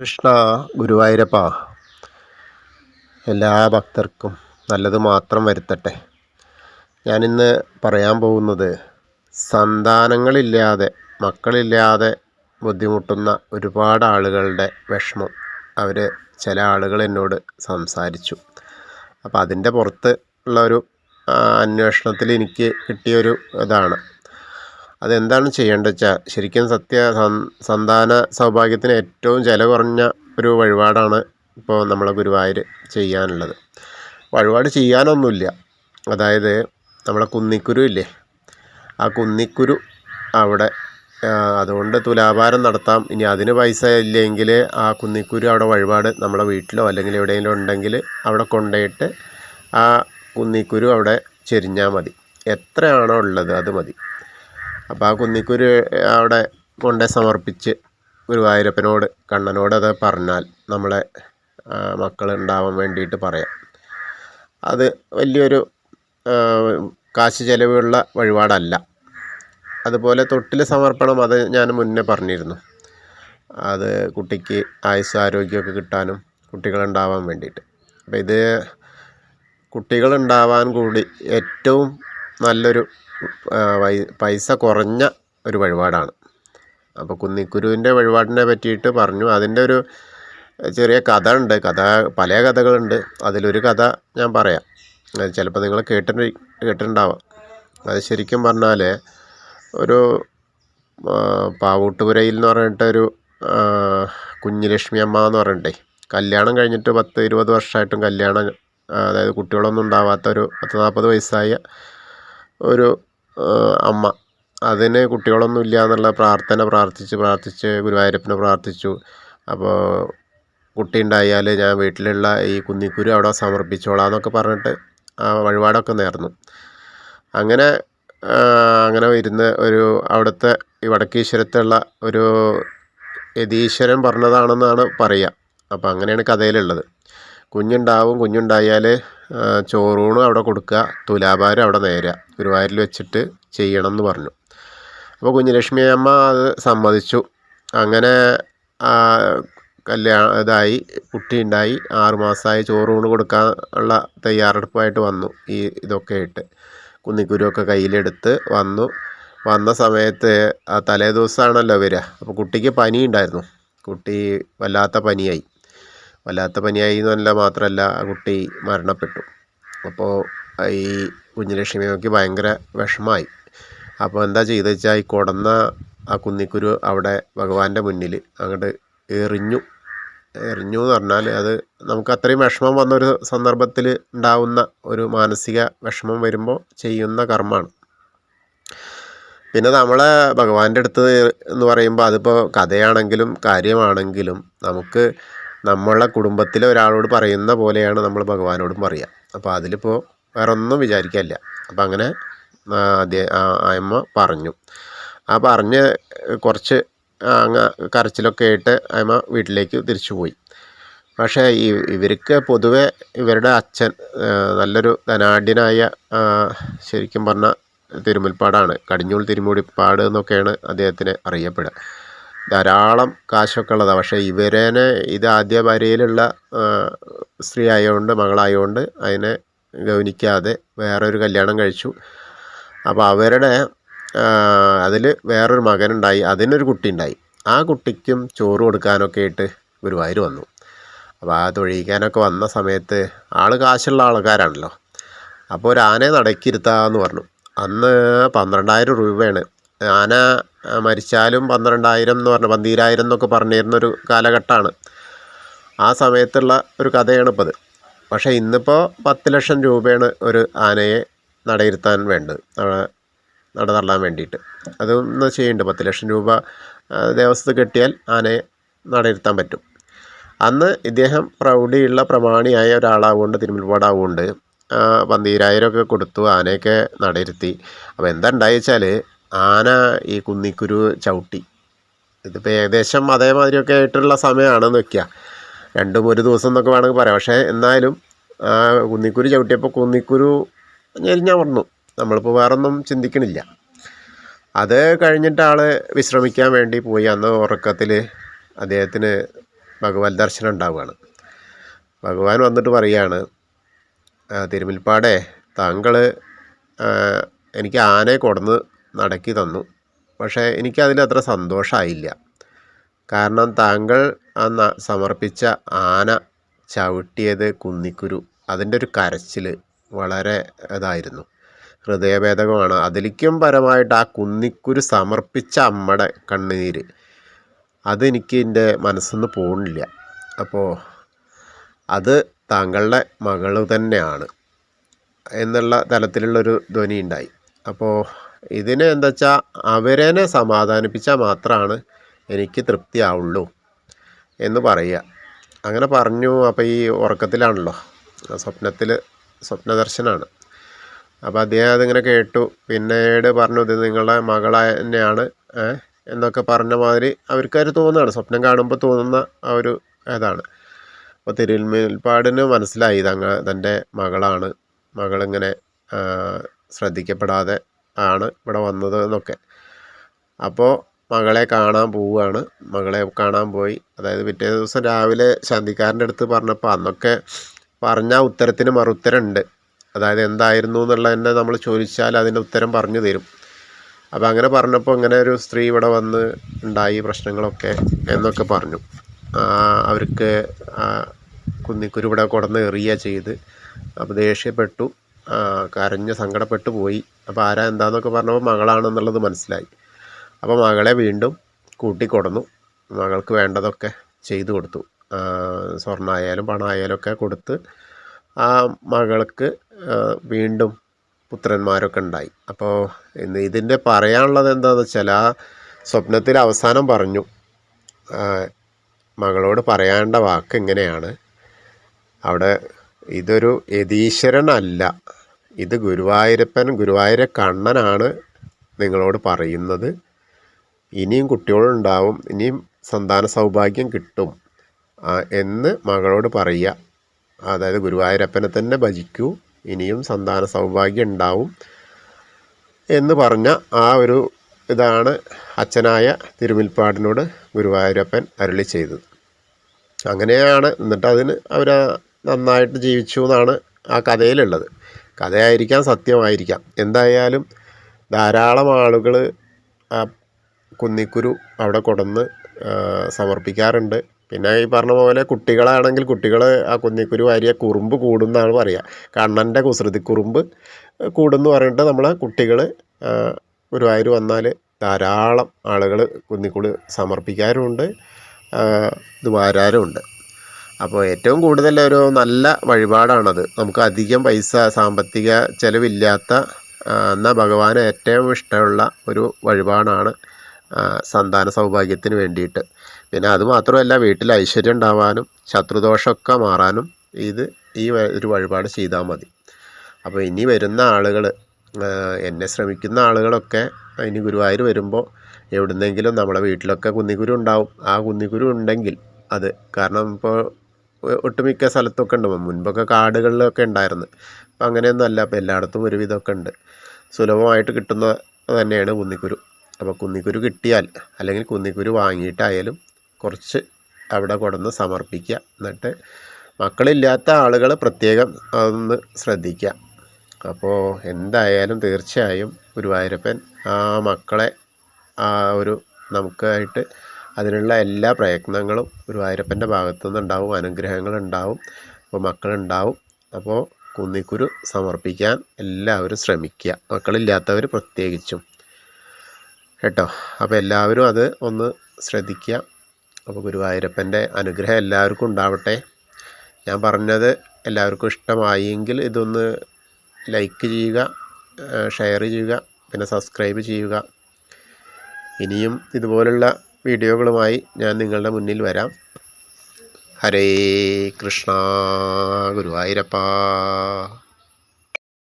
കൃഷ്ണ ഗുരുവായൂരപ്പ എല്ലാ ഭക്തർക്കും നല്ലത് മാത്രം വരുത്തട്ടെ. ഞാനിന്ന് പറയാൻ പോകുന്നത് സന്താനങ്ങളില്ലാതെ മക്കളില്ലാതെ ബുദ്ധിമുട്ടുന്ന ഒരുപാട് ആളുകളുടെ വിഷമം. അവർ ചില ആളുകൾ എന്നോട് സംസാരിച്ചു. അപ്പോൾ അതിന്റെ പുറത്ത് ഉള്ള ഒരു അന്വേഷണത്തിൽ എനിക്ക് കിട്ടിയൊരു ഇതാണ്. അതെന്താണ് ചെയ്യേണ്ടത് വെച്ചാൽ ശരിക്കും സത്യ സന്താന സൗഭാഗ്യത്തിന് ഏറ്റവും ചില കുറഞ്ഞ ഒരു വഴിപാടാണ് ഇപ്പോൾ നമ്മളെ ഗുരുവായൂർ ചെയ്യാനുള്ളത്. വഴിപാട് ചെയ്യാനൊന്നുമില്ല അതായത് നമ്മളെ കുന്നിക്കുരു ഇല്ലേ? ആ കുന്നിക്കുരു അവിടെ അതുകൊണ്ട് തുലാഭാരം നടത്താം. ഇനി അതിന് പൈസ ഇല്ലെങ്കിൽ ആ കുന്നിക്കുരു അവിടെ വഴിപാട് നമ്മളെ വീട്ടിലോ അല്ലെങ്കിൽ എവിടെയെങ്കിലും ഉണ്ടെങ്കിൽ അവിടെ കൊണ്ടുപോയിട്ട് ആ കുന്നിക്കുരു അവിടെ ചെരിഞ്ഞാൽ മതി. എത്രയാണോ ഉള്ളത് അത് മതി. അപ്പോൾ ആ കുന്നിക്കുരു അവിടെ കൊണ്ട് സമർപ്പിച്ച് ഗുരുവായൂരപ്പനോട് കണ്ണനോട് അത് പറഞ്ഞാൽ നമ്മളെ മക്കൾ ഉണ്ടാവാൻ വേണ്ടിയിട്ട് പറയാം. അത് വലിയൊരു കാശ് ചെലവുള്ള വഴിപാടല്ല. അതുപോലെ തൊട്ടിൽ സമർപ്പണം അത് ഞാൻ മുന്നേ പറഞ്ഞിരുന്നു. അത് കുട്ടിക്ക് ആയുസ് ആരോഗ്യമൊക്കെ കിട്ടാനും കുട്ടികളുണ്ടാവാൻ വേണ്ടിയിട്ട്. അപ്പോൾ ഇത് കുട്ടികളുണ്ടാവാൻ കൂടി ഏറ്റവും നല്ലൊരു പൈസ കുറഞ്ഞ ഒരു വഴിപാടാണ്. അപ്പോൾ കുന്നിക്കുരുവിന്റെ വഴിപാടിനെ പറ്റിയിട്ട് പറഞ്ഞു. അതിന്റെ ഒരു ചെറിയ കഥ ഉണ്ട് കഥ പല കഥകളുണ്ട്. അതിലൊരു കഥ ഞാൻ പറയാം. ചിലപ്പോൾ നിങ്ങൾ കേട്ടിട്ട് കേട്ടിട്ടുണ്ടാവാം. അത് ശരിക്കും പറഞ്ഞാൽ ഒരു പാവൂട്ടുപുരയിൽ എന്ന് പറഞ്ഞിട്ടൊരു കുഞ്ഞിലക്ഷ്മി അമ്മ എന്ന് പറഞ്ഞിട്ടേ കല്യാണം കഴിഞ്ഞിട്ട് പത്ത് ഇരുപത് വർഷമായിട്ടും കല്യാണം അതായത് കുട്ടികളൊന്നും ഉണ്ടാവാത്ത ഒരു പത്ത് നാൽപ്പത് വയസ്സായ ഒരു അമ്മ. അതിന് കുട്ടികളൊന്നും ഇല്ല എന്നുള്ള പ്രാർത്ഥന പ്രാർത്ഥിച്ച് പ്രാർത്ഥിച്ച് ഗുരുവായൂരപ്പനെ പ്രാർത്ഥിച്ചു. അപ്പോൾ കുട്ടി ഉണ്ടായാൽ ഞാൻ വീട്ടിലുള്ള ഈ കുന്നിക്കുരു അവിടെ സമർപ്പിച്ചോളാം എന്നൊക്കെ പറഞ്ഞിട്ട് ആ വഴിപാടൊക്കെ നേർന്നു. അങ്ങനെ അങ്ങനെ ഇരുന്ന് ഒരു അവിടുത്തെ ഈ വടക്കീശ്വരത്തുള്ള ഒരു യതീശ്വരൻ പറഞ്ഞതാണെന്നാണ് പറയുക അപ്പോൾ അങ്ങനെയാണ് കഥയിലുള്ളത്. കുഞ്ഞുണ്ടാവും കുഞ്ഞുണ്ടായാൽ ചോറൂണ് അവിടെ കൊടുക്കുക തുലാഭാരം അവിടെ നേരുക. ഗുരുവായൂരിൽ വെച്ചിട്ട് ചെയ്യണം എന്ന് പറഞ്ഞു. അപ്പോൾ കുഞ്ഞുലക്ഷ്മി അമ്മ അത് സമ്മതിച്ചു. അങ്ങനെ കല്യാണ ഇതായി കുട്ടി ഉണ്ടായി. ആറുമാസമായി ചോറൂണ് കൊടുക്കാൻ ഉള്ള തയ്യാറെടുപ്പായിട്ട് വന്നു ഈ ഇതൊക്കെ ഇട്ട് കുന്നിക്കുരുവൊക്കെ കയ്യിലെടുത്ത് വന്നു. വന്ന സമയത്ത് ആ തലേ ദിവസമാണല്ലോ വരിക. അപ്പോൾ കുട്ടിക്ക് പനി ഉണ്ടായിരുന്നു കുട്ടി വല്ലാത്ത പനിയായി. വല്ലാത്ത പനിയായി എന്നല്ല മാത്രമല്ല ആ കുട്ടി മരണപ്പെട്ടു. അപ്പോൾ ഈ കുഞ്ഞുലക്ഷ്മിക്ക് ഭയങ്കര വിഷമമായി അപ്പോൾ എന്താ ചെയ്തത് വെച്ചാൽ ഈ കൊടന്ന ആ കുന്നിക്കുരു അവിടെ ഭഗവാന്റെ മുന്നിൽ അങ്ങോട്ട് എറിഞ്ഞു. എറിഞ്ഞു എന്ന് പറഞ്ഞാൽ അത് നമുക്ക് അത്രയും വിഷമം വന്നൊരു സന്ദർഭത്തിൽ ഉണ്ടാവുന്ന ഒരു മാനസിക വിഷമം വരുമ്പോൾ ചെയ്യുന്ന കർമ്മമാണ്. പിന്നെ നമ്മളെ ഭഗവാന്റെ അടുത്ത് എന്ന് പറയുമ്പോൾ അതിപ്പോൾ കഥയാണെങ്കിലും കാര്യമാണെങ്കിലും നമുക്ക് നമ്മളെ കുടുംബത്തിലെ ഒരാളോട് പറയുന്ന പോലെയാണ് നമ്മൾ ഭഗവാനോടും പറയുക അപ്പോൾ അതിലിപ്പോൾ വേറെ ഒന്നും വിചാരിക്കാനില്ല അപ്പം അങ്ങനെ അമ്മ പറഞ്ഞു. ആ പറഞ്ഞ് കുറച്ച് അങ്ങ് കരച്ചിലൊക്കെ ആയിട്ട് അമ്മ വീട്ടിലേക്ക് തിരിച്ചു പോയി. പക്ഷേ ഈ ഇവർക്ക് പൊതുവെ ഇവരുടെ അച്ഛൻ നല്ലൊരു ധനാഢ്യനായ ശരിക്കും പറഞ്ഞാൽ തിരുമുൽപ്പാടാണ്. കടിഞ്ഞൂൾ തിരുമുടിപ്പാട് എന്നൊക്കെയാണ് അദ്ദേഹത്തിന് അറിയപ്പെടുക. ധാരാളം കാശൊക്കെ ഉള്ളതാണ് പക്ഷേ ഇവരേനെ ഇത് ആദ്യ ഭാര്യയിലുള്ള സ്ത്രീ ആയതുകൊണ്ട് മകളായതുകൊണ്ട് അതിനെ ഗൗനിക്കാതെ വേറൊരു കല്യാണം കഴിച്ചു. അപ്പോൾ അവരുടെ അതിൽ വേറൊരു മകനുണ്ടായി അതിനൊരു കുട്ടി ഉണ്ടായി ആ കുട്ടിക്കും ചോറ് കൊടുക്കാനൊക്കെ ആയിട്ട് ഗുരുവായൂർ വന്നു. അപ്പോൾ ആ തൊഴിയിക്കാനൊക്കെ വന്ന സമയത്ത് ആൾ കാശുള്ള ആൾക്കാരാണല്ലോ. അപ്പോൾ ഒരു ആനയെ നടക്കിരുത്താന്ന് പറഞ്ഞു. അന്ന് പന്ത്രണ്ടായിരം രൂപയാണ് ആന മരിച്ചാലും പന്ത്രണ്ടായിരം എന്ന് പറഞ്ഞ പന്തീരായിരം എന്നൊക്കെ പറഞ്ഞിരുന്നൊരു കാലഘട്ടമാണ്. ആ സമയത്തുള്ള ഒരു കഥയാണ് ഇപ്പോൾ അത് പക്ഷേ ഇന്നിപ്പോൾ പത്ത് ലക്ഷം രൂപയാണ് ഒരു ആനയെ നടയിരുത്താൻ വേണ്ടത്. നട തള്ളാൻ വേണ്ടിയിട്ട്. അതൊന്ന് ചെയ്യുന്നുണ്ട്. പത്ത് ലക്ഷം രൂപ ദേവസ്വത്ത് കെട്ടിയാൽ ആനയെ നടയിരുത്താൻ പറ്റും. അന്ന് ഇദ്ദേഹം പ്രൗഢിയുള്ള പ്രമാണിയായ ഒരാളാവുകൊണ്ട് തിരുമുൽപ്പാടാവുകൊണ്ട് പന്തീരായിരമൊക്കെ കൊടുത്തു ആനയൊക്കെ നടയിരുത്തി. അപ്പോൾ എന്താ ഉണ്ടായി വെച്ചാൽ ആന ഈ കുന്നിക്കുരു ചവിട്ടി. ഇതിപ്പോൾ ഏകദേശം അതേമാതിരിയൊക്കെ ആയിട്ടുള്ള സമയമാണെന്ന് വെക്കുക രണ്ടും ഒരു ദിവസം എന്നൊക്കെ വേണമെങ്കിൽ പറയാം. പക്ഷേ എന്നാലും കുന്നിക്കുരു ചവിട്ടിയപ്പോൾ കുന്നിക്കുരു ഞെരിഞ്ഞാൽ പറഞ്ഞു നമ്മളിപ്പോൾ വേറൊന്നും ചിന്തിക്കണില്ല. അത് കഴിഞ്ഞിട്ട് ആൾ വിശ്രമിക്കാൻ വേണ്ടി പോയി. അന്ന് ഉറക്കത്തിൽ അദ്ദേഹത്തിന് ഭഗവത് ദർശനം ഉണ്ടാവുകയാണ്. ഭഗവാൻ വന്നിട്ട് പറയുകയാണ് തിരുമുൽപ്പാടെ താങ്കൾ എനിക്ക് ആനയെ കൊടുന്ന് നടക്കി തന്നു. പക്ഷേ എനിക്കതിൽ അത്ര സന്തോഷമായില്ല കാരണം താങ്കൾ ആ സമർപ്പിച്ച ആന ചവിട്ടിയത് കുന്നിക്കുരു. അതിന്റെ ഒരു കരച്ചിൽ വളരെ ഇതായിരുന്നു. ഹൃദയഭേദകമാണ്. അതിലേക്കും പരമായിട്ട് ആ കുന്നിക്കുരു സമർപ്പിച്ച അമ്മയുടെ കണ്ണുനീര്. അതെനിക്ക് എന്റെ മനസ്സിൽ നിന്ന് പോകുന്നില്ല അപ്പോൾ അത് താങ്കളുടെ മകൾ തന്നെയാണ്. എന്നുള്ള തലത്തിലുള്ളൊരു ധ്വനി ഉണ്ടായി അപ്പോൾ ഇതിന് എന്താ വെച്ചാൽ അവരനെ സമാധാനിപ്പിച്ചാൽ മാത്രമാണ് എനിക്ക് തൃപ്തിയാവുള്ളൂ എന്ന് പറയുക അങ്ങനെ പറഞ്ഞു അപ്പോൾ ഈ ഉറക്കത്തിലാണല്ലോ. സ്വപ്നത്തിൽ സ്വപ്നദർശനാണ്. അപ്പോൾ അദ്ദേഹം അതിങ്ങനെ കേട്ടു. പിന്നീട് പറഞ്ഞു ഇത് നിങ്ങളുടെ മകളായ തന്നെയാണ് എന്നൊക്കെ പറഞ്ഞ മാതിരി അവർക്കത് തോന്നുകയാണ് സ്വപ്നം കാണുമ്പോൾ തോന്നുന്ന ആ ഒരു ഇതാണ്. അപ്പോൾ തിരുമേൽപ്പാടിന് മനസ്സിലായി തങ്ങ തന്റെ മകളാണ്. മകളിങ്ങനെ ശ്രദ്ധിക്കപ്പെടാതെ ആണ് ഇവിടെ വന്നത് എന്നൊക്കെ. അപ്പോൾ മകളെ കാണാൻ പോവുകയാണ്. മകളെ കാണാൻ പോയി. അതായത് പിറ്റേ ദിവസം രാവിലെ ശാന്തിക്കാരന്റെ അടുത്ത് പറഞ്ഞപ്പോൾ അന്നൊക്കെ പറഞ്ഞ ഉത്തരത്തിന് മറുത്തരം ഉണ്ട് അതായത് എന്തായിരുന്നു എന്നുള്ളതിന്റെ നമ്മൾ ചോദിച്ചാൽ അതിന്റെ ഉത്തരം പറഞ്ഞു തരും. അപ്പോൾ അങ്ങനെ പറഞ്ഞപ്പോൾ ഇങ്ങനെ ഒരു സ്ത്രീ ഇവിടെ വന്ന് ഉണ്ടായി പ്രശ്നങ്ങളൊക്കെ എന്നൊക്കെ പറഞ്ഞു. അവർക്ക് കുന്നിക്കുരു ഇവിടെ കൊടന്ന് എറിയുക ചെയ്ത്. അപ്പോൾ ദേഷ്യപ്പെട്ടു. കരഞ്ഞ് സങ്കടപ്പെട്ടു പോയി. അപ്പോൾ ആരാ എന്താന്നൊക്കെ പറഞ്ഞപ്പോൾ മകളാണെന്നുള്ളത് മനസ്സിലായി. അപ്പോൾ മകളെ വീണ്ടും കൂട്ടിക്കൊടന്നു. മകൾക്ക് വേണ്ടതൊക്കെ ചെയ്തു കൊടുത്തു. സ്വർണമായാലും പണമായാലും ഒക്കെ കൊടുത്ത് ആ മകൾക്ക് വീണ്ടും പുത്രന്മാരൊക്കെ ഉണ്ടായി. അപ്പോൾ ഇതിന്റെ പറയാനുള്ളത് എന്താണെന്ന് വെച്ചാൽ ആ സ്വപ്നത്തിൽ അവസാനം പറഞ്ഞു. മകളോട് പറയേണ്ട വാക്ക് ഇങ്ങനെയാണ്. അവിടെ ഇതൊരു യതീശ്വരനല്ല. ഇത് ഗുരുവായൂരപ്പൻ ഗുരുവായൂര കണ്ണനാണ് നിങ്ങളോട് പറയുന്നത്. ഇനിയും കുട്ടികളുണ്ടാവും ഇനിയും സന്താന സൗഭാഗ്യം കിട്ടും എന്ന് മകളോട് പറയുക. അതായത് ഗുരുവായൂരപ്പനെ തന്നെ ഭജിക്കൂ ഇനിയും സന്താന സൗഭാഗ്യം ഉണ്ടാവും എന്ന് പറഞ്ഞ ആ ഒരു ഇതാണ് അച്ഛനായ തിരുമുൽപ്പാടിനോട് ഗുരുവായൂരപ്പൻ അരുളി ചെയ്തത്. അങ്ങനെയാണ് എന്നിട്ട് അതിന് അവർ നന്നായിട്ട് ജീവിച്ചു എന്നാണ് ആ കഥയിലുള്ളത്. കഥയായിരിക്കാം സത്യമായിരിക്കാം. എന്തായാലും ധാരാളം ആളുകൾ ആ കുന്നിക്കുരു അവിടെ കൊണ്ടുവന്ന് സമർപ്പിക്കാറുണ്ട്. പിന്നെ ഈ പറഞ്ഞ പോലെ കുട്ടികളാണെങ്കിൽ കുട്ടികൾ ആ കുന്നിക്കുരു വാരിയ കുറുമ്പ് കൂടുന്നാണ് പറയുക കണ്ണന്റെ കുസൃതി കുറുമ്പ് കൂടുമെന്ന് പറഞ്ഞിട്ട് നമ്മൾ കുട്ടികൾ ഗുരുവായൂർ വന്നാൽ ധാരാളം ആളുകൾ കുന്നിക്കുരു സമർപ്പിക്കാറുമുണ്ട് ഇത് വാരാറുമുണ്ട്. അപ്പോൾ ഏറ്റവും കൂടുതൽ ഒരു നല്ല വഴിപാടാണത്. നമുക്ക് അധികം പൈസ സാമ്പത്തിക ചിലവില്ലാത്ത എന്നാൽ ഭഗവാന് ഏറ്റവും ഇഷ്ടമുള്ള ഒരു വഴിപാടാണ് സന്താന സൗഭാഗ്യത്തിന് വേണ്ടിയിട്ട്. പിന്നെ അതുമാത്രമല്ല വീട്ടിൽ ഐശ്വര്യം ഉണ്ടാവാനും ശത്രുദോഷമൊക്കെ മാറാനും ഇത് ഈ ഒരു വഴിപാട് ചെയ്താൽ മതി. അപ്പോൾ ഇനി വരുന്ന ആളുകൾ എന്നെ ശ്രമിക്കുന്ന ആളുകളൊക്കെ ഇനി ഗുരുവായൂർ വരുമ്പോൾ എവിടുന്നെങ്കിലും നമ്മുടെ വീട്ടിലൊക്കെ കുന്നിക്കുരു ഉണ്ടാവും. ആ കുന്നിക്കുരു ഉണ്ടെങ്കിൽ അത് കാരണം ഇപ്പോൾ ഒട്ടുമിക്ക സ്ഥലത്തൊക്കെ ഉണ്ട്. മുൻപൊക്കെ കാടുകളിലൊക്കെ ഉണ്ടായിരുന്നു. അപ്പം അങ്ങനെയൊന്നും അല്ല. അപ്പോൾ എല്ലായിടത്തും ഒരുവിധമൊക്കെ ഉണ്ട്. സുലഭമായിട്ട് കിട്ടുന്ന തന്നെയാണ് കുന്നിക്കുരു. അപ്പോൾ കുന്നിക്കുരു കിട്ടിയാൽ അല്ലെങ്കിൽ കുന്നിക്കുരു വാങ്ങിയിട്ടായാലും കുറച്ച് അവിടെ കൊണ്ടുവന്ന് സമർപ്പിക്കുക. എന്നിട്ട് മക്കളില്ലാത്ത ആളുകൾ പ്രത്യേകം അതൊന്ന് ശ്രദ്ധിക്കുക. അപ്പോൾ എന്തായാലും തീർച്ചയായും ഗുരുവായൂരപ്പൻ ആ മക്കളെ ആ ഒരു നമുക്കായിട്ട് അതിനുള്ള എല്ലാ പ്രയത്നങ്ങളും ഗുരുവായൂരപ്പന്റെ ഭാഗത്തു നിന്നുണ്ടാവും അനുഗ്രഹങ്ങളുണ്ടാവും അപ്പോൾ മക്കളുണ്ടാവും. അപ്പോൾ കുന്നിക്കുരു സമർപ്പിക്കാൻ എല്ലാവരും ശ്രമിക്കുക. മക്കളില്ലാത്തവർ പ്രത്യേകിച്ചും. കേട്ടോ? അപ്പോൾ എല്ലാവരും അത് ഒന്ന് ശ്രദ്ധിക്കുക. അപ്പോൾ ഗുരുവായൂരപ്പന്റെ അനുഗ്രഹം എല്ലാവർക്കും ഉണ്ടാവട്ടെ. ഞാൻ പറഞ്ഞത് എല്ലാവർക്കും ഇഷ്ടമായെങ്കിൽ ഇതൊന്ന് ലൈക്ക് ചെയ്യുക ഷെയർ ചെയ്യുക പിന്നെ സബ്സ്ക്രൈബ് ചെയ്യുക. ഇനിയും ഇതുപോലുള്ള വീഡിയോകളുമായി ഞാൻ നിങ്ങളുടെ മുന്നിൽ വരാം. ഹരേ കൃഷ്ണ ഗുരുവായൂരപ്പ.